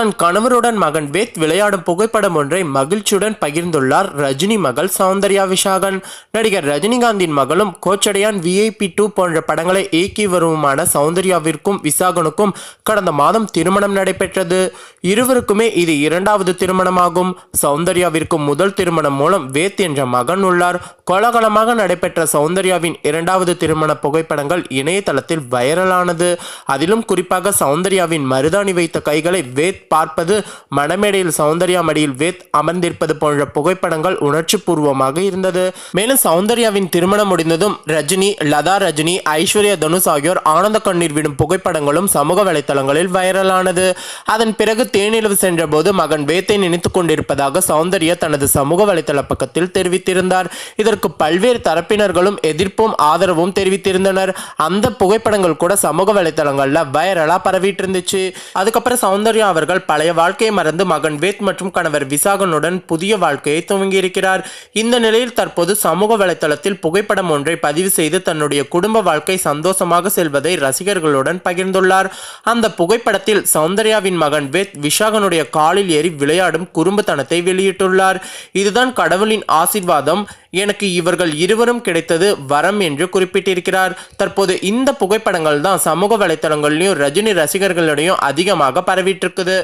தன் கணவருடன் மகன் வேத் விளையாடும் புகைப்படம் ஒன்றை மகிழ்ச்சியுடன் பகிர்ந்துள்ளார். ரஜினி மகள் சௌந்தர்யா விஷாகன். நடிகர் ரஜினிகாந்தின் மகளும் கோச்சடையான் விஐபி டூ போன்ற படங்களை இயக்கி வருவமான சௌந்தர்யாவிற்கும் விசாகனுக்கும் கடந்த மாதம் திருமணம் நடைபெற்றது. இருவருக்குமே இது இரண்டாவது திருமணமாகும். சௌந்தர்யாவிற்கு முதல் திருமணம் மூலம் வேத் என்ற மகன் உள்ளார். கோலாகலமாக நடைபெற்ற சௌந்தர்யாவின் இரண்டாவது திருமண புகைப்படங்கள் இணையதளத்தில் வைரலானது. அதிலும் குறிப்பாக சௌந்தர்யாவின் மருதாணி வைத்த கைகளை வேத் பார்ப்பது மணமேடையில் சௌந்தர்யா மடியில் வேத் அமர்ந்திருப்பது போன்ற புகைப்படங்கள் உணர்ச்சி பூர்வமாக இருந்தது. மேலும் சௌந்தர்யாவின் திருமணம் முடிந்ததும் ரஜினி லதா ரஜினி ஐஸ்வர்யா தனுஷ் ஆகியோர் ஆனந்த கண்ணீர் விடும் புகைப்படங்களும் சமூக வலைத்தளங்களில் வைரலானது. அதன் பிறகு தேனிலவு சென்றபோது மகன் வேத்தை நினைத்துக் கொண்டிருப்பதாக சௌந்தர்யா தனது சமூக வலைத்தள பக்கத்தில் தெரிவித்திருந்தார். இதற்கு பல்வேறு தரப்பினர்களும் எதிர்ப்பும் ஆதரவும் தெரிவித்திருந்தனர். அந்த புகைப்படங்கள் கூட சமூக வலைத்தளங்கள்ல வைரலா பரவிட்டு இருந்துச்சு. அதுக்கப்புறம் சௌந்தர்யா அவர்கள் பழைய வாழ்க்கையை மறந்து மகன் வேத் மற்றும் கணவர் விசாகனுடன் புதிய வாழ்க்கையை துவங்கியிருக்கிறார். இந்த நிலையில் தற்போது சமூக வலைத்தளத்தில் புகைப்படம் ஒன்றை பதிவு செய்து தன்னுடைய குடும்ப வாழ்க்கை சந்தோஷமாக செல்வதை ரசிகர்களுடன் பகிர்ந்துள்ளார். அந்த புகைப்படத்தில் சௌந்தர்யாவின் மகன் வேத் விஷாகனுடைய காலில் ஏறி விளையாடும் குறும்புத்தனத்தை வெளியிட்டுள்ளார். இதுதான் கடவுளின் ஆசிர்வாதம். எனக்கு இவர்கள் இருவரும் கிடைத்தது வரம் என்று குறிப்பிட்டிருக்கிறார். தற்போது இந்த புகைப்படங்கள் தான் சமூக வலைத்தளங்கள்லையும் ரஜினி ரசிகர்களிடையும் அதிகமாக பரவிட்டு இருக்குது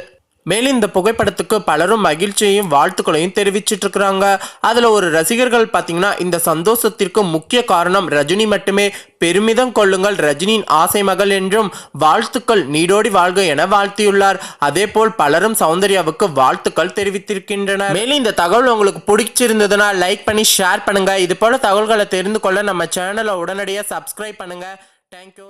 மேலும் இந்த புகைப்படத்துக்கு பலரும் மகிழ்ச்சியையும் வாழ்த்துக்களையும் தெரிவிச்சிட்டு இருக்கிறாங்க அதுல ஒரு ரசிகர்கள் பார்த்தீங்கன்னா இந்த சந்தோஷத்திற்கு முக்கிய காரணம் ரஜினி மட்டுமே. பெருமிதம் கொள்ளுங்கள் ரஜினியின் ஆசை மகள் என்றும் வாழ்த்துக்கள் நீடோடி வாழ்க என வாழ்த்தியுள்ளார். அதே போல் பலரும் சௌந்தர்யாவுக்கு வாழ்த்துக்கள் தெரிவித்திருக்கின்றனர். மேலும் இந்த தகவல் உங்களுக்கு பிடிச்சிருந்ததுன்னா லைக் பண்ணி ஷேர் பண்ணுங்க. இது போல தகவல்களை தெரிந்து கொள்ள நம்ம சேனலை உடனடியாக சப்ஸ்கிரைப் பண்ணுங்க. தேங்க்யூ